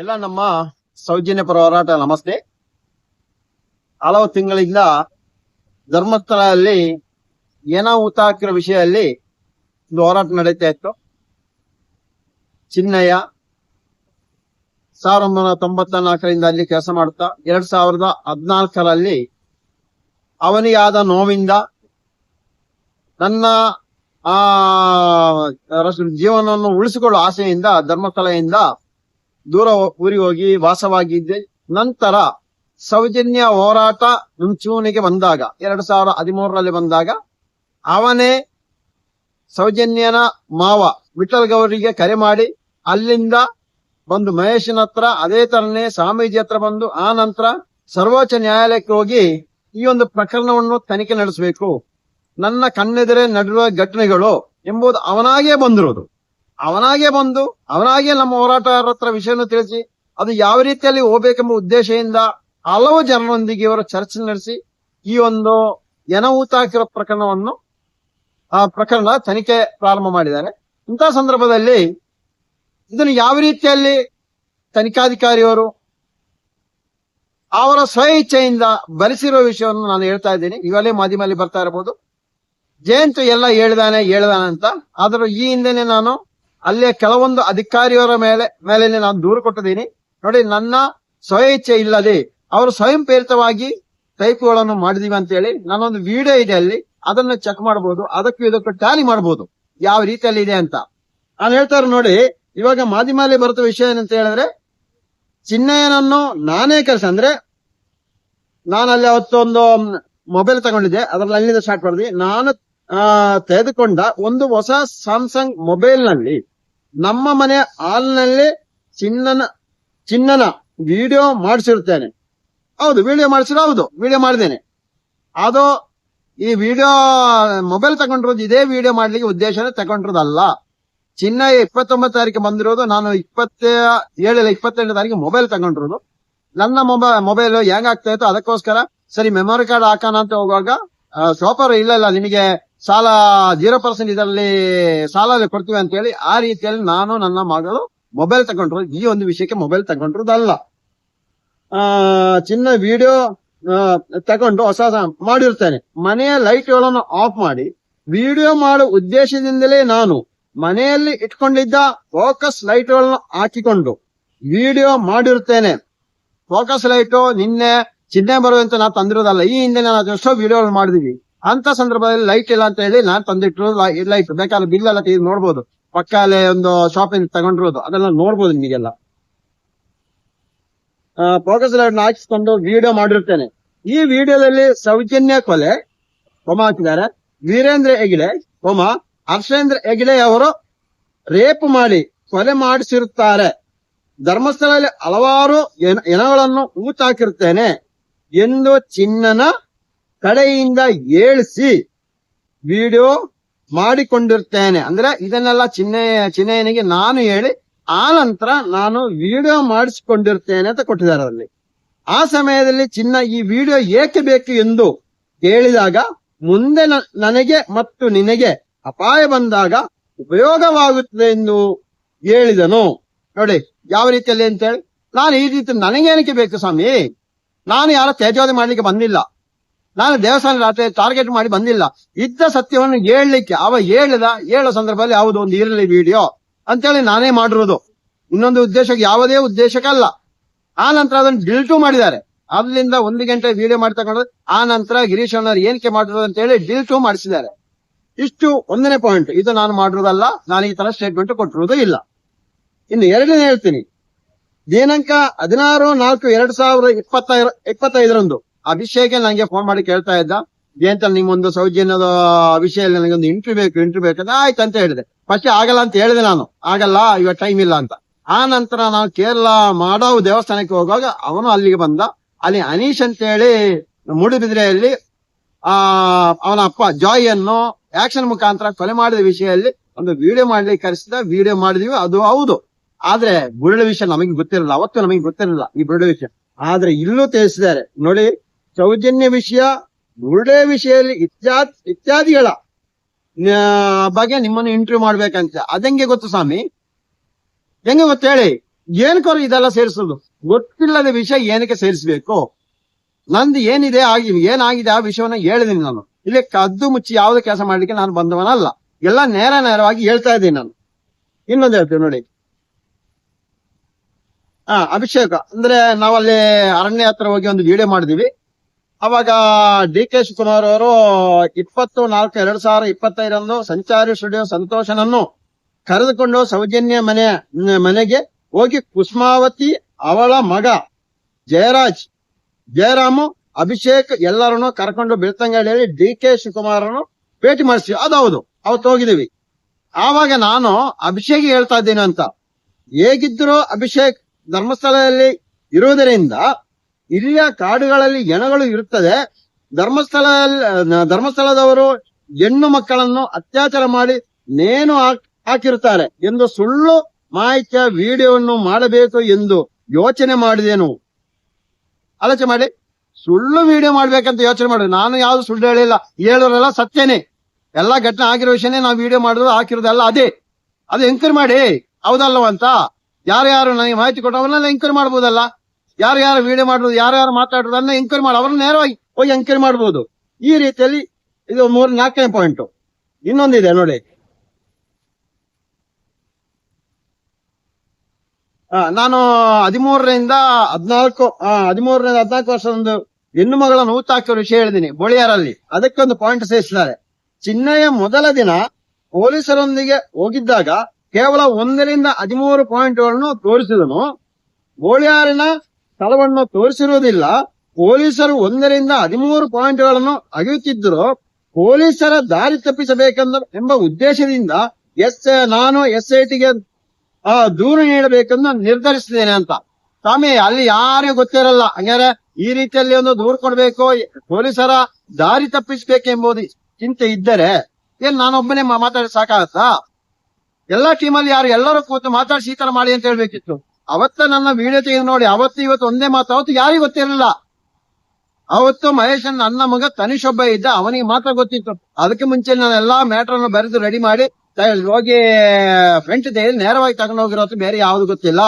ಎಲ್ಲ ನಮ್ಮ ಸೌಜನ್ಯ ಪರ ಹೋರಾಟ ನಮಸ್ತೆ. ಹಲವು ತಿಂಗಳಿಂದ ಧರ್ಮಸ್ಥಳದಲ್ಲಿ ಏನೋ ಊತ ಹಾಕಿರೋ ವಿಷಯದಲ್ಲಿ ಒಂದು ಹೋರಾಟ ನಡೀತಾ ಇತ್ತು. ಚಿನ್ನಯ್ಯ ಸಾವಿರದ ಒಂಬೈನೂರ ತೊಂಬತ್ತ ನಾಲ್ಕರಿಂದ ಅಲ್ಲಿ ಕೆಲಸ ಮಾಡುತ್ತಾ, ಎರಡ್ ಸಾವಿರದ ಹದಿನಾಲ್ಕರಲ್ಲಿ ಅವನಿಗಾದ ನೋವಿಂದ ನನ್ನ, ಆ ಜೀವನವನ್ನು ಉಳಿಸಿಕೊಳ್ಳುವ ಆಸೆಯಿಂದ, ಧರ್ಮಸ್ಥಳದಿಂದ ದೂರ ಊರಿಗೆ ಹೋಗಿ ವಾಸವಾಗಿದ್ದೆ. ನಂತರ ಸೌಜನ್ಯ ಹೋರಾಟ ಮುಂಚೂಣಿಗೆ ಬಂದಾಗ, ಎರಡು ಸಾವಿರದ ಹದಿಮೂರರಲ್ಲಿ ಬಂದಾಗ, ಅವನೇ ಸೌಜನ್ಯನ ಮಾವ ವಿಠಲ್ ಗೌರಿಗೆ ಕರೆ ಮಾಡಿ ಅಲ್ಲಿಂದ ಬಂದು ಮಹೇಶನ ಹತ್ರ, ಅದೇ ತರನೇ ಸ್ವಾಮೀಜಿ ಹತ್ರ ಬಂದು, ಆ ನಂತರ ಸರ್ವೋಚ್ಚ ನ್ಯಾಯಾಲಯಕ್ಕೆ ಹೋಗಿ ಈ ಒಂದು ಪ್ರಕರಣವನ್ನು ತನಿಖೆ ನಡೆಸಬೇಕು. ನನ್ನ ಕಣ್ಣೆದುರೆ ನಡೆಯುವ ಘಟನೆಗಳು ಎಂಬುದು ಅವನಾಗೇ ಬಂದಿರೋದು. ಅವನಾಗೇ ಬಂದು, ಅವನಾಗೆ ನಮ್ಮ ಹೋರಾಟಗಾರರ ಹತ್ರ ವಿಷಯವನ್ನು ತಿಳಿಸಿ, ಅದು ಯಾವ ರೀತಿಯಲ್ಲಿ ಹೋಗ್ಬೇಕೆಂಬ ಉದ್ದೇಶದಿಂದ ಹಲವು ಜನರೊಂದಿಗೆ ಇವರು ಚರ್ಚೆ ನಡೆಸಿ, ಈ ಒಂದು ಎನಹೂತ ಹಾಕಿರೋ ಪ್ರಕರಣವನ್ನು, ಆ ಪ್ರಕರಣ ತನಿಖೆ ಪ್ರಾರಂಭ ಮಾಡಿದ್ದಾರೆ. ಇಂತಹ ಸಂದರ್ಭದಲ್ಲಿ ಇದನ್ನು ಯಾವ ರೀತಿಯಲ್ಲಿ ತನಿಖಾಧಿಕಾರಿಯವರು ಅವರ ಸ್ವ ಇಚ್ಛೆಯಿಂದ ವಿಷಯವನ್ನು ನಾನು ಹೇಳ್ತಾ ಇದ್ದೀನಿ. ಇವಾಗಲೇ ಮಾಧ್ಯಮದಲ್ಲಿ ಬರ್ತಾ ಇರಬಹುದು. ಜಯಂತ್ ಎಲ್ಲ ಹೇಳ್ದಾನೆ ಹೇಳ್ದಾನೆ ಅಂತ. ಆದರೂ ಈ ಹಿಂದೆನೆ ನಾನು ಅಲ್ಲೇ ಕೆಲವೊಂದು ಅಧಿಕಾರಿಯವರ ಮೇಲೆ ಮೇಲೆ ನಾನು ದೂರು ಕೊಟ್ಟಿದ್ದೀನಿ. ನೋಡಿ, ನನ್ನ ಸ್ವ ಇಚ್ಛೆ ಇಲ್ಲದೆ ಅವರು ಸ್ವಯಂ ಪ್ರೇರಿತವಾಗಿ ಟೈಪ್ಗಳನ್ನು ಮಾಡಿದೀವಿ ಅಂತ ಹೇಳಿ ನಾನೊಂದು ವಿಡಿಯೋ ಇದೆ ಅಲ್ಲಿ. ಅದನ್ನು ಚೆಕ್ ಮಾಡಬಹುದು ಅದಕ್ಕೂ ಇದಕ್ಕೂ ಟ್ಯಾಲಿ ಮಾಡಬಹುದು ಯಾವ ರೀತಿಯಲ್ಲಿ ಇದೆ ಅಂತ. ನಾನು ಹೇಳ್ತಾರೆ ನೋಡಿ, ಇವಾಗ ಮಾಧ್ಯಮದಲ್ಲಿ ಬರುತ್ತ ವಿಷಯ ಏನಂತ ಹೇಳಿದ್ರೆ ಚಿನ್ನಯ್ಯನನ್ನು ನಾನೇ ಕೆಲಸ ಅಂದ್ರೆ ನಾನು ಅಲ್ಲಿ ಅವತ್ತೊಂದು ಮೊಬೈಲ್ ತಗೊಂಡಿದ್ದೆ. ಅದ್ರಲ್ಲಿ ಅಲ್ಲಿಂದ ಸ್ಟಾರ್ಟ್ ಮಾಡಿದ್ವಿ. ನಾನು ತೆಗೆದುಕೊಂಡ ಒಂದು ಹೊಸ ಸ್ಯಾಮ್ಸಂಗ್ ಮೊಬೈಲ್ನಲ್ಲಿ ನಮ್ಮ ಮನೆ ಹಾಲ್ನಲ್ಲಿ ಚಿನ್ನನ ಚಿನ್ನನ ವಿಡಿಯೋ ಮಾಡಿಸಿರ್ತೇನೆ ಹೌದು ವಿಡಿಯೋ ಮಾಡಿಸಿರೋ ಹೌದು ವಿಡಿಯೋ ಮಾಡಿದ್ದೇನೆ ಅದು ಈ ವಿಡಿಯೋ ಮೊಬೈಲ್ ತಗೊಂಡಿರೋದು ಇದೇ ವಿಡಿಯೋ ಮಾಡ್ಲಿಕ್ಕೆ ಉದ್ದೇಶನೇ ತಗೊಂಡಿರೋದಲ್ಲ. ಚಿನ್ನ ಇಪ್ಪತ್ತೊಂಬತ್ತು ತಾರೀಕು ಬಂದಿರೋದು, ನಾನು ಇಪ್ಪತ್ತ, ಏಳಲ್ಲ ಇಪ್ಪತ್ತೆಂಟು ತಾರೀಕು ಮೊಬೈಲ್ ತಗೊಂಡಿರೋದು. ನನ್ನ ಮೊಬೈಲ್ ಮೊಬೈಲ್ ಹೆಂಗ್ ಆಗ್ತಾ ಇತ್ತು, ಅದಕ್ಕೋಸ್ಕರ ಸರಿ ಮೆಮೊರಿ ಕಾರ್ಡ್ ಹಾಕೋಣ ಅಂತ ಹೋಗುವಾಗ ಶೋಪರ್ ಇಲ್ಲ ಇಲ್ಲ ನಿಮಗೆ ಸಾಲ ಜೀರೋ ಪರ್ಸೆಂಟ್ ಇದರಲ್ಲಿ ಸಾಲ ಕೊಡ್ತೀವಿ ಅಂತ ಹೇಳಿ ಆ ರೀತಿಯಲ್ಲಿ ನಾನು, ನನ್ನ ಮಗಳು ಮೊಬೈಲ್ ತಗೊಂಡ್ರು, ಈ ಒಂದು ವಿಷಯಕ್ಕೆ ಮೊಬೈಲ್ ತಗೊಂಡ್ರದಲ್ಲ. ಚಿನ್ನ ವಿಡಿಯೋ ತಗೊಂಡು ಹೊಸ ಮಾಡಿರ್ತೇನೆ. ಮನೆಯ ಲೈಟ್ಗಳನ್ನು ಆಫ್ ಮಾಡಿ ವಿಡಿಯೋ ಮಾಡುವ ಉದ್ದೇಶದಿಂದಲೇ ನಾನು ಮನೆಯಲ್ಲಿ ಇಟ್ಕೊಂಡಿದ್ದ ಫೋಕಸ್ ಲೈಟ್ಗಳನ್ನು ಹಾಕಿಕೊಂಡು ವಿಡಿಯೋ ಮಾಡಿರ್ತೇನೆ. ಫೋಕಸ್ ಲೈಟು ನಿನ್ನೆ ಚಿನ್ನೆ ಬರುವಂತ ನಾವು ತಂದಿರೋದಲ್ಲ, ಈ ಹಿಂದೆ ನಾನು ಎಷ್ಟೋ ವಿಡಿಯೋ ಮಾಡಿದೀವಿ. ಅಂತ ಸಂದರ್ಭದಲ್ಲಿ ಲೈಟ್ ಇಲ್ಲ ಅಂತ ಹೇಳಿ ನಾನು ತಂದಿಟ್ರು ಲೈಟ್ ಬೇಕಾದ್ರೆ ಬಿಲ್ ಎಲ್ಲ ತೆಗೆದು ನೋಡ್ಬೋದು. ಪಕ್ಕಲ್ಲೇ ಒಂದು ಶಾಪಿಂಗ್ ತಗೊಂಡಿರೋದು, ಅದೆಲ್ಲ ನೋಡ್ಬೋದು ನಿಮಗೆಲ್ಲ. ಫೋಕಸ್ ಲೈಟ್ ಹಾಕಿಸ್ಕೊಂಡು ವಿಡಿಯೋ ಮಾಡಿರ್ತೇನೆ ಈ ವಿಡಿಯೋದಲ್ಲಿ ಸೌಜನ್ಯ ಕೊಲೆ, ಕೊಮ ಹಾಕಿದ್ದಾರೆ. ವೀರೇಂದ್ರ ಹೆಗ್ಡೆ, ಕೊಮ. ಹರ್ಷೇಂದ್ರ ಹೆಗ್ಡೆ ಅವರು ರೇಪ್ ಮಾಡಿ ಕೊಲೆ ಮಾಡಿಸಿರುತ್ತಾರೆ. ಧರ್ಮಸ್ಥಳದಲ್ಲಿ ಹಲವಾರು ಎನ- ಎನಗಳನ್ನು ಊತಾಕಿರುತ್ತೇನೆ ಎಂದು ಚಿನ್ನನ ಕಡೆಯಿಂದ ಏಳಿಸಿ ವಿಡಿಯೋ ಮಾಡಿಕೊಂಡಿರ್ತೇನೆ. ಅಂದ್ರೆ ಇದನ್ನೆಲ್ಲ ಚಿನ್ನಯ್ಯ ಚಿನ್ನಯ್ಯನಿಗೆ ನಾನು ಹೇಳಿ, ಆ ನಂತರ ನಾನು ವಿಡಿಯೋ ಮಾಡಿಸಿಕೊಂಡಿರ್ತೇನೆ ಅಂತ ಕೊಟ್ಟಿದ್ದಾರೆ ಅದರಲ್ಲಿ ಆ ಸಮಯದಲ್ಲಿ ಚಿನ್ನ ಈ ವಿಡಿಯೋ ಏಕೆ ಬೇಕು ಎಂದು ಕೇಳಿದಾಗ ಮುಂದೆ ನನಗೆ ಮತ್ತು ನಿನಗೆ ಅಪಾಯ ಬಂದಾಗ ಉಪಯೋಗವಾಗುತ್ತದೆ ಎಂದು ಹೇಳಿದನು. ನೋಡಿ, ಯಾವ ರೀತಿಯಲ್ಲಿ ಅಂತ ಹೇಳಿ ನಾನು ಈ ರೀತಿ ನನಗೇನಕ್ಕೆ ಬೇಕು ಸ್ವಾಮಿ? ನಾನು ಯಾರ ತೇಜೋಧಿ ಮಾಡ್ಲಿಕ್ಕೆ ಬಂದಿಲ್ಲ. ನಾನು ದೇವಸ್ಥಾನ ರಾತ್ರಿ ಟಾರ್ಗೆಟ್ ಮಾಡಿ ಬಂದಿಲ್ಲ. ಇದ್ದ ಸತ್ಯವನ್ನು ಹೇಳಲಿಕ್ಕೆ, ಅವ ಹೇಳಿದ, ಹೇಳೋ ಸಂದರ್ಭದಲ್ಲಿ ಯಾವುದು ಒಂದು ಇರಲಿ ವಿಡಿಯೋ ಅಂತೇಳಿ ನಾನೇ ಮಾಡಿರೋದು. ಇನ್ನೊಂದು ಉದ್ದೇಶಕ್ಕೆ ಯಾವುದೇ ಉದ್ದೇಶಕ್ಕಲ್ಲ. ಆ ನಂತರ ಅದನ್ನು ಡಿಲ್ಟು ಮಾಡಿದ್ದಾರೆ. ಅದರಿಂದ ಒಂದು ಗಂಟೆ ವಿಡಿಯೋ ಮಾಡಿ ತಗೊಂಡು ಆ ನಂತರ ಗಿರೀಶ್ ಅಣ್ಣವ್ರು ಏನಕ್ಕೆ ಮಾಡಿರೋದು ಅಂತ ಹೇಳಿ ಡಿಲ್ಟು ಮಾಡಿಸಿದ್ದಾರೆ. ಇಷ್ಟು ಒಂದನೇ ಪಾಯಿಂಟ್ ಇದು ನಾನು ಮಾಡಿರೋದಲ್ಲ, ನಾನು ಈ ತರ ಸ್ಟೇಟ್ಮೆಂಟ್ ಕೊಟ್ಟಿರೋದು ಇಲ್ಲ. ಇನ್ನು ಎರಡನೇ ಹೇಳ್ತೀನಿ. ದಿನಾಂಕ ಹದಿನಾರು ನಾಲ್ಕು ಎರಡ್ ಸಾವಿರದ ಇಪ್ಪತ್ತ ಇಪ್ಪತ್ತೈದರಂದು. ಅಭಿಷೇಕ್ ನಂಗೆ ಫೋನ್ ಮಾಡಿ ಕೇಳ್ತಾ ಇದ್ದ. ಜಯಂತ ನಿಮ್ಮೊಂದು ಸೌಜನ್ಯದ ವಿಷಯದಲ್ಲಿ ನನಗೊಂದು ಇಂಟ್ರಿ ಬೇಕು ಇಂಟ್ರಿ ಬೇಕು ಆಯ್ತು ಅಂತ ಹೇಳಿದೆ. ಫಸ್ಟ್ ಆಗಲ್ಲ ಅಂತ ಹೇಳಿದೆ ನಾನು. ಆಗಲ್ಲ, ಇವಾಗ ಟೈಮ್ ಇಲ್ಲ ಅಂತ. ಆ ನಂತರ ನಾವು ಕೇರಳ ಮಾಡೋ ದೇವಸ್ಥಾನಕ್ಕೆ ಹೋಗುವಾಗ ಅವನು ಅಲ್ಲಿಗೆ ಬಂದ. ಅಲ್ಲಿ ಅನೀಶ್ ಅಂತ ಹೇಳಿ ಮೂಡುಬಿದ್ರೆಯಲ್ಲಿ, ಆ, ಅವನ ಅಪ್ಪ ಜಾಯ್ ಅನ್ನು ಆಕ್ಷನ್ ಮುಖಾಂತರ ಕೊಲೆ ಮಾಡಿದ ವಿಷಯದಲ್ಲಿ ಒಂದು ವಿಡಿಯೋ ಮಾಡ್ಲಿಕ್ಕೆ ಕರೆಸಿದ. ವಿಡಿಯೋ ಮಾಡಿದೀವಿ, ಅದು ಹೌದು. ಆದ್ರೆ ಬುರುಳ ವಿಷಯ ನಮಗೆ ಗೊತ್ತಿರಲಿಲ್ಲ ಅವತ್ತು ನಮಗೆ ಗೊತ್ತಿರಲಿಲ್ಲ ಈ ಬುರುಳ ವಿಷಯ. ಆದ್ರೆ ಇಲ್ಲೂ ತಿಳಿಸಿದ್ದಾರೆ. ನೋಡಿ ಸೌಜನ್ಯ ವಿಷಯ ಗುರುಡೆ ವಿಷಯದಲ್ಲಿ ಇತ್ಯಾದಿ ಇತ್ಯಾದಿಗಳ ಬಗ್ಗೆ ನಿಮ್ಮನ್ನು ಇಂಟರ್ವ್ಯೂ ಮಾಡ್ಬೇಕಂತ. ಅದಂಗೆ ಗೊತ್ತು ಸ್ವಾಮಿ? ಹೆಂಗೆ ಗೊತ್ತು ಹೇಳಿ? ಏನಕ್ಕೋರು ಇದೆಲ್ಲ ಸೇರಿಸೋದು? ಗೊತ್ತಿಲ್ಲದ ವಿಷಯ ಏನಕ್ಕೆ ಸೇರಿಸಬೇಕು? ನಂದು ಏನಿದೆ ಆಗಿ ಏನಾಗಿದೆ ಆ ವಿಷಯವನ್ನ ಹೇಳಿದೀನಿ ನಾನು. ಇಲ್ಲಿ ಕದ್ದು ಮುಚ್ಚಿ ಯಾವ್ದು ಕೆಲಸ ಮಾಡ್ಲಿಕ್ಕೆ ನಾನು ಬಂದವನಲ್ಲ. ಎಲ್ಲ ನೇರ ನೇರವಾಗಿ ಹೇಳ್ತಾ ಇದ್ದೀನಿ ನಾನು. ಇನ್ನೊಂದು ಹೇಳ್ತೀನಿ ನೋಡಿ. ಹಾ ಅಭಿಷೇಕ. ಅಂದ್ರೆ ನಾವಲ್ಲಿ ಅರಣ್ಯ ಹತ್ರ ಹೋಗಿ ಒಂದು ವಿಡಿಯೋ ಮಾಡಿದೀವಿ ಅವಾಗ ಡಿ ಕೆ ಶಿವಕುಮಾರ್ ಅವರು ಇಪ್ಪತ್ತು ನಾಲ್ಕು, ಎರಡ್ ಸಾವಿರ ಇಪ್ಪತ್ತೈದರಂದು ಸಂಚಾರಿ ಸ್ಟುಡಿಯೋ ಸಂತೋಷನನ್ನು ಕರೆದುಕೊಂಡು ಸೌಜನ್ಯ ಮನೆ, ಮನೆಗೆ ಹೋಗಿ ಕುಸುಮಾವತಿ, ಅವಳ ಮಗ ಜಯರಾಜ್, ಜಯರಾಮು, ಅಭಿಷೇಕ್ ಎಲ್ಲರನ್ನು ಕರ್ಕೊಂಡು ಬೆಳ್ತಂಗಡಿಯಲ್ಲಿ ಡಿ ಕೆ ಶಿವಕುಮಾರನ್ನು ಭೇಟಿ ಮಾಡಿಸಿ ಅದೌದು ಅವತ್ತು ಹೋಗಿದೀವಿ ಆವಾಗ ನಾನು ಅಭಿಷೇಕ್ ಹೇಳ್ತಾ ಇದ್ದೀನಿ ಅಂತ. ಹೇಗಿದ್ರು ಅಭಿಷೇಕ್ ಧರ್ಮಸ್ಥಳದಲ್ಲಿ ಇರುವುದರಿಂದ ಇಲ್ಲಿಯ ಕಾಡುಗಳಲ್ಲಿ ಜನಗಳು ಇರುತ್ತದೆ. ಧರ್ಮಸ್ಥಳ ಧರ್ಮಸ್ಥಳದವರು ಹೆಣ್ಣು ಮಕ್ಕಳನ್ನು ಅತ್ಯಾಚಾರ ಮಾಡಿ ನೇನು ಹಾಕ್- ಹಾಕಿರುತ್ತಾರೆ. ಎಂದು ಸುಳ್ಳು ಮಾಹಿತಿಯ ವಿಡಿಯೋವನ್ನು ಮಾಡಬೇಕು ಎಂದು ಯೋಚನೆ ಮಾಡಿದೆನು ಆಲೋಚನೆ ಮಾಡಿ. ಸುಳ್ಳು ವಿಡಿಯೋ ಮಾಡ್ಬೇಕಂತ ಯೋಚನೆ ಮಾಡಿ ನಾನು ಯಾವ್ದು ಸುಳ್ಳು ಹೇಳಿಲ್ಲ. ಹೇಳೋರೆಲ್ಲ ಸತ್ಯನೇ. ಎಲ್ಲಾ ಘಟನೆ ಆಗಿರೋ ವಿಷಯನೇ ನಾವು ವಿಡಿಯೋ ಮಾಡೋದು ಹಾಕಿರೋದೆಲ್ಲ ಅದೇ. ಅದು ಎಂಕ್ವೈರಿ ಮಾಡಿ. ಹೌದಲ್ಲವಂತ? ಯಾರ್ಯಾರು ನನಗೆ ಮಾಹಿತಿ ಕೊಟ್ಟವನ್ನೆಲ್ಲ ಎಂಕ್ವೈರಿ ಮಾಡ್ಬೋದಲ್ಲ? ಯಾರು ಯಾರು ವಿಡಿಯೋ ಯಾರು ಯಾರ್ಯಾರು ಮಾತಾಡೋದು ಅದನ್ನ ಎಂಕ್ವೈರಿ ಮಾಡಿ. ಅವ್ರನ್ನ ನೇರವಾಗಿ ಹೋಗಿ ಎಂಕ್ವೈರಿ ಮಾಡ್ಬೋದು. ಈ ರೀತಿಯಲ್ಲಿ ಇದು ಮೂರು, ನಾಲ್ಕನೇ ಪಾಯಿಂಟ್ ಇನ್ನೊಂದಿದೆ ನೋಡಿ. ನಾನು ಹದಿಮೂರರಿಂದ ಹದಿನಾಲ್ಕು ಹದಿಮೂರರಿಂದ ಹದಿನಾಲ್ಕು ವರ್ಷದ ಒಂದು ಹೆಣ್ಣು ಮಗಳನ್ನು ಹಾಕಿರೋ ವಿಷಯ ಹೇಳಿದೀನಿ ಬೋಳಿಯಾರಲ್ಲಿ. ಅದಕ್ಕೊಂದು ಪಾಯಿಂಟ್ ಸೇರಿಸಿದ್ದಾರೆ. ಚಿನ್ನಯ ಮೊದಲ ದಿನ ಪೊಲೀಸರೊಂದಿಗೆ ಹೋಗಿದ್ದಾಗ ಕೇವಲ ಒಂದರಿಂದ ಹದಿಮೂರು ಪಾಯಿಂಟ್ಗಳನ್ನು ತೋರಿಸಿದನು. ಗೋಳಿಯಾರಿನ ಸ್ಥಳವನ್ನು ತೋರಿಸಿರುವುದಿಲ್ಲ. ಪೊಲೀಸರು ಒಂದರಿಂದ ಹದಿಮೂರು ಪಾಯಿಂಟ್ಗಳನ್ನು ಅಗೆಯುತ್ತಿದ್ದರು ಪೊಲೀಸರ ದಾರಿ ತಪ್ಪಿಸಬೇಕೆಂದ ಎಂಬ ಉದ್ದೇಶದಿಂದ ಎಸ್ ನಾನು ಎಸ್ ಐ ಟಿಗೆ ದೂರು ನೀಡಬೇಕೆಂದು ನಿರ್ಧರಿಸಿದ್ದೇನೆ ಅಂತ. ಸ್ವಾಮಿ, ಅಲ್ಲಿ ಯಾರಿಗೂ ಗೊತ್ತಿರಲ್ಲ. ಹಂಗಾರೆ ಈ ರೀತಿಯಲ್ಲಿ ಒಂದು ದೂರು ಕೊಡ್ಬೇಕು, ಪೊಲೀಸರ ದಾರಿ ತಪ್ಪಿಸಬೇಕೆಂಬುದು ಚಿಂತೆ ಇದ್ದರೆ ಏನ್ ನಾನೊಬ್ಬನೇ ಮಾತಾಡಿ ಸಾಕಾಗತ್ತಾ? ಎಲ್ಲಾ ಟೀಮಲ್ಲಿ ಯಾರು ಎಲ್ಲರೂ ಕೂತು ಮಾತಾಡಿಸಿ ಈ ತರ ಮಾಡಿ ಅಂತ ಹೇಳ್ಬೇಕಿತ್ತು. ಅವತ್ತ ನನ್ನ ವಿಡಿಯೋ ತೆಗೆದು ನೋಡಿ, ಅವತ್ತು, ಇವತ್ತು ಒಂದೇ ಮಾತು, ಅವತ್ತು ಯಾರಿಗೂ ಗೊತ್ತಿರಲಿಲ್ಲ. ಅವತ್ತು ಮಹೇಶನ್ ನನ್ನ ಮಗ ತನಿಷ್ ಒಬ್ಬ ಇದ್ದ, ಅವನಿಗೆ ಮಾತ್ರ ಗೊತ್ತಿತ್ತು. ಅದಕ್ಕೆ ಮುಂಚೆ ನಾನು ಎಲ್ಲಾ ಮ್ಯಾಟರ್ ಅನ್ನು ಬರೆದು ರೆಡಿ ಮಾಡಿ ಹೋಗಿ ಫ್ರೆಂಟ್ ತೆಗೆದು ನೇರವಾಗಿ ತಗೊಂಡು ಹೋಗಿರೋದು ಬೇರೆ ಯಾವ್ದು ಗೊತ್ತಿಲ್ಲ.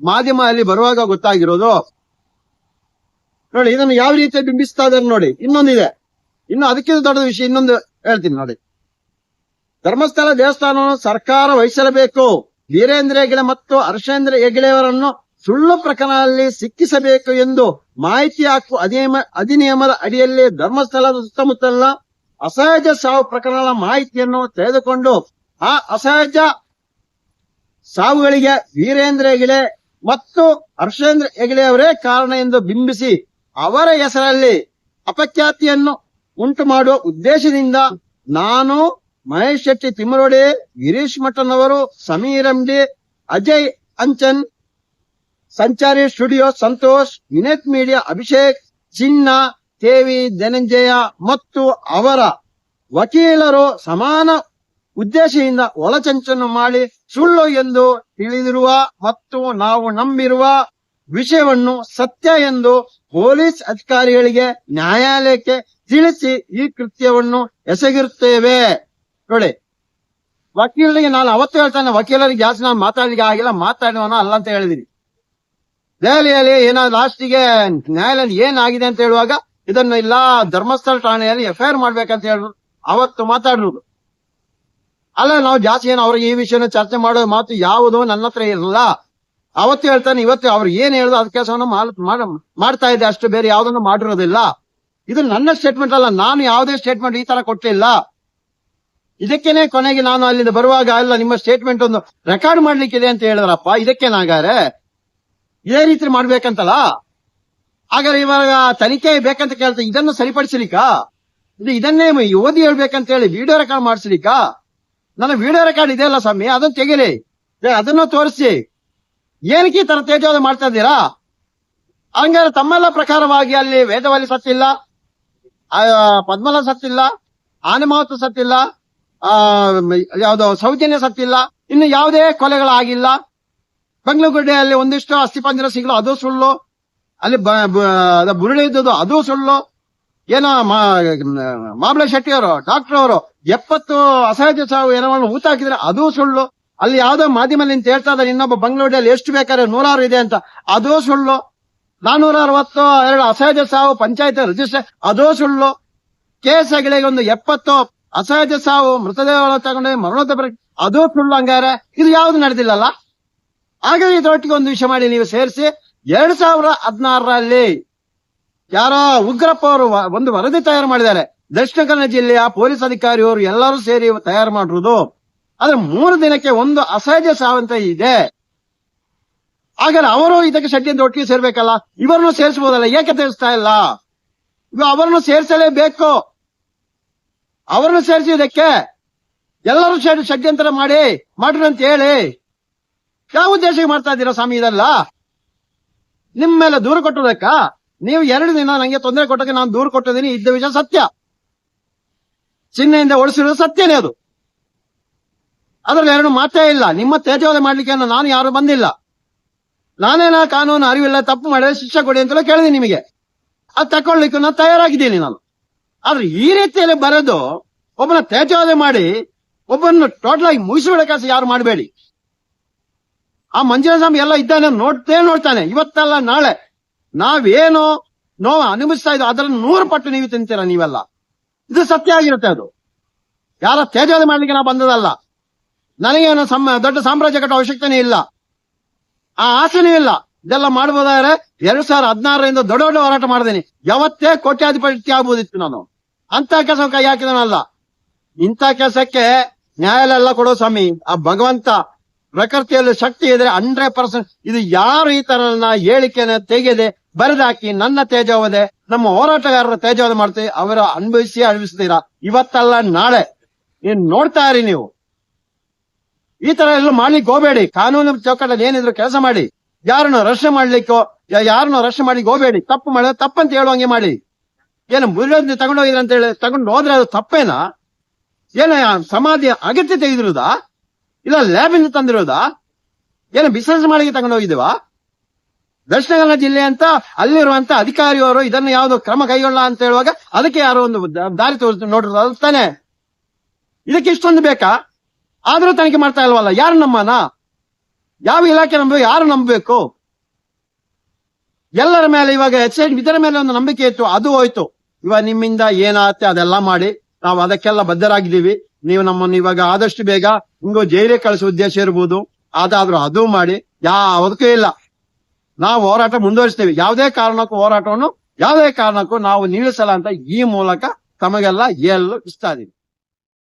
ಮಾಧ್ಯಮ ಅಲ್ಲಿ ಬರುವಾಗ ಗೊತ್ತಾಗಿರೋದು. ನೋಡಿ ಇದನ್ನು ಯಾವ ರೀತಿ ಬಿಂಬಿಸ್ತಾ ಇದಾರೆ ನೋಡಿ, ಇನ್ನೊಂದಿದೆ. ಇನ್ನು ಅದಕ್ಕಿಂತ ದೊಡ್ಡ ವಿಷಯ ಇನ್ನೊಂದು ಹೇಳ್ತೀನಿ ನೋಡಿ. ಧರ್ಮಸ್ಥಳ ದೇವಸ್ಥಾನವನ್ನು ಸರ್ಕಾರ ವಹಿಸಲೇಬೇಕು. ವೀರೇಂದ್ರ ಹೆಗಡೆ ಮತ್ತು ಹರ್ಷೇಂದ್ರ ಹೆಗಡೆಯವರನ್ನು ಸುಳ್ಳು ಪ್ರಕರಣದಲ್ಲಿ ಸಿಕ್ಕಿಸಬೇಕು ಎಂದು ಮಾಹಿತಿ ಹಕ್ಕು ಅಧಿನಿಯಮ, ಅಧಿನಿಯಮದ ಅಡಿಯಲ್ಲಿ ಧರ್ಮಸ್ಥಳದ ಸುತ್ತಮುತ್ತಲಿನ ಅಸಹಜ ಸಾವು ಪ್ರಕರಣಗಳ ಮಾಹಿತಿಯನ್ನು ತೆಗೆದುಕೊಂಡು ಆ ಅಸಹಜ ಸಾವುಗಳಿಗೆ ವೀರೇಂದ್ರ ಹೆಗಡೆ ಮತ್ತು ಹರ್ಷೇಂದ್ರ ಹೆಗಡೆಯವರೇ ಕಾರಣ ಎಂದು ಬಿಂಬಿಸಿ ಅವರ ಹೆಸರಲ್ಲಿ ಅಪಖ್ಯಾತಿಯನ್ನು ಉಂಟು ಮಾಡುವ ಉದ್ದೇಶದಿಂದ ನಾನು ಮಹೇಶ್ ಶೆಟ್ಟಿ ತಿಮ್ಮರೋಡೆ, ಗಿರೀಶ್ ಮಠನ್ ಅವರು Sameer MD, Ajay Anchan, Sanchari studio Santosh, Vineeth media Abhishek, Chinna Devi Dhananjaya ಮತ್ತು ಅವರ ವಕೀಲರು ಸಮಾನ ಉದ್ದೇಶದಿಂದ ಒಳಚಂಚನ್ನು ಮಾಡಿ ಸುಳ್ಳು ಎಂದು ತಿಳಿದಿರುವ ಮತ್ತು ನಾವು ನಂಬಿರುವ ವಿಷಯವನ್ನು ಸತ್ಯ ಎಂದು ಪೊಲೀಸ್ ಅಧಿಕಾರಿಗಳಿಗೆ ನ್ಯಾಯಾಲಯಕ್ಕೆ ತಿಳಿಸಿ ಈ ಕೃತ್ಯವನ್ನು ಎಸಗಿರುತ್ತೇವೆ. ನೋಡಿ ವಕೀಲರಿಗೆ ನಾನು ಅವತ್ತು ಹೇಳ್ತಾನೆ, ವಕೀಲರಿಗೆ ಜಾಸ್ತಿ ನಾನು ಮಾತಾಡಲಿಕ್ಕೆ ಆಗಿಲ್ಲ, ಮಾತಾಡುವನ ಅಲ್ಲ ಅಂತ ಹೇಳಿದೀನಿ. ದೆಹಲಿಯಲ್ಲಿ ಏನಾದ್ರು ಲಾಸ್ಟಿಗೆ ನ್ಯಾಯಾಲಯ ಏನಾಗಿದೆ ಅಂತ ಹೇಳುವಾಗ, ಇದನ್ನು ಇಲ್ಲ, ಧರ್ಮಸ್ಥಳ ಠಾಣೆಯಲ್ಲಿ ಎಫ್ಐಆರ್ ಮಾಡ್ಬೇಕಂತ ಹೇಳಿದ್ರು ಅವತ್ತು ಮಾತಾಡಿದ್ರು ಅಲ್ಲ, ನಾವು ಜಾಸ್ತಿ ಏನು ಅವ್ರಿಗೆ ಈ ವಿಷಯನ ಚರ್ಚೆ ಮಾಡೋ ಮಾತು ಯಾವುದು ನನ್ನ ಹತ್ರ ಇರಲ್ಲ ಅವತ್ತು ಹೇಳ್ತಾನೆ, ಇವತ್ತು ಅವ್ರು ಏನ್ ಹೇಳುದು ಅದ್ ಕೆಲಸವನ್ನು ಮಾಡ್ತಾ ಇದೆ ಅಷ್ಟು ಬೇರೆ ಯಾವ್ದನ್ನು ಮಾಡಿರೋದಿಲ್ಲ. ಇದು ನನ್ನ ಸ್ಟೇಟ್ಮೆಂಟ್ ಅಲ್ಲ, ನಾನು ಯಾವುದೇ ಸ್ಟೇಟ್ಮೆಂಟ್ ಈ ತರ ಕೊಟ್ಟಿಲ್ಲ. ಇದಕ್ಕೇನೆ ಕೊನೆಗೆ ನಾನು ಅಲ್ಲಿಂದ ಬರುವಾಗ ಅಲ್ಲ ನಿಮ್ಮ ಸ್ಟೇಟ್ಮೆಂಟ್ ಒಂದು ರೆಕಾರ್ಡ್ ಮಾಡ್ಲಿಕ್ಕಿದೆ ಅಂತ ಹೇಳಿದ್ರಪ್ಪ. ಇದಕ್ಕೇನಾಗಾರೆ ಇದೇ ರೀತಿ ಮಾಡ್ಬೇಕಂತಲ್ಲ? ಹಾಗಾದ್ರೆ ಇವಾಗ ತನಿಖೆ ಬೇಕಂತ ಕೇಳ್ತಾ ಇದನ್ನು ಸರಿಪಡಿಸಲಿಕ್ಕ? ಇದು ಇದನ್ನೇ ಓದಿ ಹೇಳ್ಬೇಕಂತ ಹೇಳಿ ವಿಡಿಯೋ ರೆಕಾರ್ಡ್ ಮಾಡಿಸ್ಲಿಕ್ಕ? ನನ್ನ ವಿಡಿಯೋ ರೆಕಾರ್ಡ್ ಇದೆಯಲ್ಲ ಸ್ವಾಮಿ ಅದನ್ನ ತೆಗೀರಿ ಏ, ಅದನ್ನು ತೋರಿಸಿ. ಏನಕ್ಕೆ ಈ ತರ ತೇಜವಾದ ಮಾಡ್ತಾ ಇದ್ದೀರಾ? ಹಂಗಾರೆ ತಮ್ಮೆಲ್ಲ ಪ್ರಕಾರವಾಗಿ ಅಲ್ಲಿ ವೇದವಾಲಿ ಸತ್ತಿಲ್ಲ ಪದ್ಮಲ ಸತ್ತಿಲ್ಲ ಆನೆಮಾವತ್ತು ಸತ್ತಿಲ್ಲ ಆ ಯಾವ್ದೋ ಸೌಜನ್ಯ ಸತ್ತಿಲ್ಲ ಇನ್ನು ಯಾವುದೇ ಕೊಲೆಗಳಾಗಿಲ್ಲ. ಬೆಂಗಳೂರುಗುಡ್ಡೆಯಲ್ಲಿ ಒಂದಿಷ್ಟು ಅಸ್ಥಿಪಂಜರ ಸಿಗಲು, ಅದು ಸುಳ್ಳು. ಅಲ್ಲಿ ಬ- ಬ- ಬುರುಡೆ ಇದ್ದದ್ದು ಅದು ಸುಳ್ಳು. ಏನೋ ಮಾಬಳೆ ಶೆಟ್ಟಿ ಅವರು ಡಾಕ್ಟರ್ ಅವರು ಎಪ್ಪತ್ತು ಅಸಹಜ ಸಾವು ಏನೋ ಊತ ಹಾಕಿದ್ರೆ ಅದು ಸುಳ್ಳು. ಅಲ್ಲಿ ಯಾವುದೋ ಮಾಧ್ಯಮ ನಿಂತು ಹೇಳ್ತಾ ಇದ್ದಾರೆ, ಇನ್ನೊಬ್ಬ ಬಂಗ್ಳೂರಲ್ಲಿ ಎಷ್ಟು ಬೇಕಾದ್ರೆ ನೂರಾರು ಇದೆ ಅಂತ. ಅದು ಸುಳ್ಳು. ನಾನೂರ ಅರವತ್ತು ಎರಡು ಅಸಹಜ ಸಾವು, ಪಂಚಾಯತ್ ರಿಜಿಸ್ಟರ್, ಅದು ಸುಳ್ಳು. ಕೇಸ್ಗಳಿಗೆ ಒಂದು ಎಪ್ಪತ್ತು ಅಸಹಜ ಸಾವು, ಮೃತದೇಹಗಳ ತಗೊಂಡು ಮರಣದ ಅದು ಸುಳ್ಳು ಹಂಗಾರೆ ಇದು ಯಾವ್ದು ನಡೆದಿಲ್ಲಲ್ಲ? ಹಾಗಾಗಿ ಇದರೊಟ್ಟಿಗೆ ಒಂದು ವಿಷಯ ಮಾಡಿ ನೀವು ಸೇರಿಸಿ. ಎರಡ್ ಸಾವಿರ ಹದಿನಾರರಲ್ಲಿ ಯಾರೋ ಉಗ್ರಪ್ಪ ಅವರು ಒಂದು ವರದಿ ತಯಾರು ಮಾಡಿದ್ದಾರೆ. ದಕ್ಷಿಣ ಕನ್ನಡ ಜಿಲ್ಲೆಯ ಪೊಲೀಸ್ ಅಧಿಕಾರಿಯವರು ಎಲ್ಲರೂ ಸೇರಿ ತಯಾರು ಮಾಡಿರುವುದು ಆದ್ರೆ ಮೂರು ದಿನಕ್ಕೆ ಒಂದು ಅಸಹಜ ಸಾವಂತ ಇದೆ. ಹಾಗಾದ್ರೆ ಅವರು ಇದಕ್ಕೆ ಷಡ್ಯಂತ್ರ ಒಟ್ಟಿಗೆ ಸೇರ್ಬೇಕಲ್ಲ? ಇವರನ್ನು ಸೇರಿಸಬಹುದಲ್ಲ ಏಕೆ ತಿಳಿಸ್ತಾ ಇಲ್ಲ? ಅವರನ್ನು ಸೇರಿಸಲೇಬೇಕು. ಅವರನ್ನು ಸೇರಿಸಿದಕ್ಕೆ ಎಲ್ಲರೂ ಸೇರಿ ಷಡ್ಯಂತರ ಮಾಡಿ ಮಾಡ್ರಿ ಅಂತ ಹೇಳಿ. ಯಾವ ಉದ್ದೇಶಕ್ಕೆ ಮಾಡ್ತಾ ಇದ್ದೀರಾ ಸ್ವಾಮಿ ಇದೆಲ್ಲ? ನಿಮ್ಮ ಮೇಲೆ ದೂರ ಕೊಟ್ಟದಕ್ಕ ನೀವು ಎರಡು ದಿನ ನಂಗೆ ತೊಂದರೆ ಕೊಟ್ಟಕ್ಕೆ ನಾನು ದೂರ ಕೊಟ್ಟಿದ್ದೀನಿ, ಇದ್ದ ವಿಷಯ ಸತ್ಯ. ಚಿಹ್ನೆಯಿಂದ ಉಳಿಸಿರೋದು ಸತ್ಯನೇ ಅದು. ಅದ್ರಲ್ಲಿ ಎರಡು ಮಾತೇ ಇಲ್ಲ. ನಿಮ್ಮ ತೇಜೋದ ಮಾಡ್ಲಿಕ್ಕೆ ನಾನು ಯಾರು ಬಂದಿಲ್ಲ. ನಾನೇನ ಕಾನೂನು ಅರಿವಿಲ್ಲ, ತಪ್ಪು ಮಾಡಿದ್ರೆ ಶಿಕ್ಷೆ ಕೊಡಿ ಅಂತೆಲ್ಲ ಕೇಳಿದೆ ನಿಮಗೆ. ಅದು ತಕೊಳ್ಲಿಕ್ಕೆ ನಾನು ತಯಾರಾಗಿದ್ದೀನಿ ನಾನು. ಆದ್ರೆ ಈ ರೀತಿಯಲ್ಲಿ ಬರೆದು ಒಬ್ಬನ ತೇಜೋದೆ ಮಾಡಿ ಒಬ್ಬನ ಟೋಟಲ್ ಆಗಿ ಮುಗಿಸಿಬಿಡೋ ಕೆಲಸ ಯಾರು ಮಾಡಬೇಡಿ? ಆ ಸ್ವಾಮಿ ಎಲ್ಲ ಇದ್ದಾನೆ, ನೋಡ್ತೇ ನೋಡ್ತಾನೆ. ಇವತ್ತಲ್ಲ, ನಾಳೆ. ನಾವೇನು ನೋವು ಅನುಭವಿಸ್ತಾ ಇದ್ದೋ ಅದರ ನೂರು ಪಟ್ಟು ನೀವು ತಿಂತೀರ ನೀವೆಲ್ಲ. ಇದು ಸತ್ಯ ಆಗಿರುತ್ತೆ ಅದು. ಯಾರ ತೇಜೋದೆ ಮಾಡ್ಲಿಕ್ಕೆ ನಾ ಬಂದದಲ್ಲ. ನನಗೇನು ಸಮ ದೊಡ್ಡ ಸಾಮ್ರಾಜ್ಯ ಕಟ್ಟೋ ಅವಶ್ಯಕತೆನೇ ಇಲ್ಲ. ಆ ಆಸೆನೂ ಇಲ್ಲ. ಇದೆಲ್ಲ ಮಾಡಬಹುದಾದ್ರೆ ಎರಡ್ ಸಾವಿರದ ಹದಿನಾರರಿಂದ ದೊಡ್ಡ ದೊಡ್ಡ ಹೋರಾಟ ಮಾಡಿದ್ದೀನಿ ಯಾವತ್ತೇ ಕೋಟ್ಯಾಧಿಪತಿ ಆಗ್ಬೋದಿತ್ತು ನಾನು. ಅಂತ ಕೆಲಸ ಕೈ ಹಾಕಿದನಲ್ಲ. ಇಂಥ ಕೆಲಸಕ್ಕೆ ನ್ಯಾಯಾಲಯ ಎಲ್ಲ ಕೊಡೋ ಸ್ವಾಮಿ. ಆ ಭಗವಂತ ಪ್ರಕೃತಿಯಲ್ಲಿ ಶಕ್ತಿ ಇದ್ರೆ ಹಂಡ್ರೆಡ್ ಪರ್ಸೆಂಟ್ ಇದು ಯಾರು ಈ ತರ ಹೇಳಿಕೆನ ತೆಗೆದೆ, ಬರೆದಾಕಿ ನನ್ನ ತೇಜವದೆ ನಮ್ಮ ಹೋರಾಟಗಾರರ ತೇಜವದೆ ಮಾಡ್ತೀವಿ, ಅವರ ಅನುಭವಿಸಿ ಅನುಭವಿಸ್ತೀರಾ? ಇವತ್ತಲ್ಲ ನಾಳೆ. ನೀನ್ ನೋಡ್ತಾ ಇರಿ ನೀವು. ಈ ತರ ಎಲ್ಲ ಮಾಡ್ಲಿಕ್ಕೆ ಹೋಗ್ಬೇಡಿ ಕಾನೂನು ಚೌಕಟ್ಟಲ್ಲಿ ಏನಿದ್ರು ಕೆಲಸ ಮಾಡಿ. ಯಾರನ್ನು ರಕ್ಷಣೆ ಮಾಡ್ಲಿಕ್ಕೋ ಯಾರನ್ನು ರಕ್ಷಣೆ ಮಾಡ್ಲಿಕ್ಕೆ ಹೋಗ್ಬೇಡಿ ತಪ್ಪು ಮಾಡಿದ್ರೆ ತಪ್ಪಂತ ಹೇಳುವಂಗೆ ಮಾಡಿ. ಏನು ಮುರಿಯೋದ್ ತಗೊಂಡೋಗಿದ್ರ ಅಂತ ಹೇಳಿ ತಗೊಂಡು ಹೋದ್ರೆ ಅದು ತಪ್ಪೇನಾ? ಏನ ಸಮಾಧಿ ಅಗತ್ಯ ತೆಗೆದಿರೋದಾ ಇಲ್ಲ ಲ್ಯಾಬಿಂದ ತಂದಿರೋದಾ ಏನು ಬಿಸಿನೆಸ್ ಮಾಡಿ ತಗೊಂಡು ಹೋಗಿದ್ದೀವಾ? ದಕ್ಷಿಣ ಕನ್ನಡ ಜಿಲ್ಲೆ ಅಂತ ಅಲ್ಲಿರುವಂತ ಅಧಿಕಾರಿಯವರು ಇದನ್ನ ಯಾವ್ದು ಕ್ರಮ ಕೈಗೊಳ್ಳ ಅಂತ ಹೇಳುವಾಗ ಅದಕ್ಕೆ ಯಾರೋ ಒಂದು ದಾರಿ ತೋರಿಸ್ ನೋಡಿರೋದು ತಾನೆ ಇದಕ್ಕೆ ಇಷ್ಟೊಂದು ಬೇಕಾ? ಆದ್ರೂ ತನಿಖೆ ಮಾಡ್ತಾ ಇಲ್ವಲ್ಲ, ಯಾರು ನಮ್ಮನ ಯಾವ ಇಲಾಖೆ ನಂಬಬೇಕು ಯಾರು ನಂಬಬೇಕು? ಎಲ್ಲರ ಮೇಲೆ ಇವಾಗ ಎಚ್ ಇದರ ಮೇಲೆ ಒಂದು ನಂಬಿಕೆ ಇತ್ತು, ಅದು ಹೋಯ್ತು. ಇವಾಗ ನಿಮ್ಮಿಂದ ಏನಾಗತ್ತೆ ಅದೆಲ್ಲ ಮಾಡಿ ನಾವು ಅದಕ್ಕೆಲ್ಲ ಬದ್ಧರಾಗಿದ್ದೀವಿ. ನೀವು ನಮ್ಮನ್ನು ಇವಾಗ ಆದಷ್ಟು ಬೇಗ ಹಿಂಗೋ ಜೈಲಿಗೆ ಕಳಿಸೋ ಉದ್ದೇಶ ಇರ್ಬೋದು. ಅದಾದ್ರೂ ಅದು ಮಾಡಿ, ಯಾವುದಕ್ಕೂ ಇಲ್ಲ. ನಾವು ಹೋರಾಟ ಮುಂದುವರಿಸ್ತೇವೆ. ಯಾವುದೇ ಕಾರಣಕ್ಕೂ ಹೋರಾಟವನ್ನು, ಯಾವುದೇ ಕಾರಣಕ್ಕೂ ನಾವು ನಿಲ್ಲಿಸಲ್ಲ ಅಂತ ಈ ಮೂಲಕ ತಮಗೆಲ್ಲ ಹೇಳಲು ಇಷ್ಟ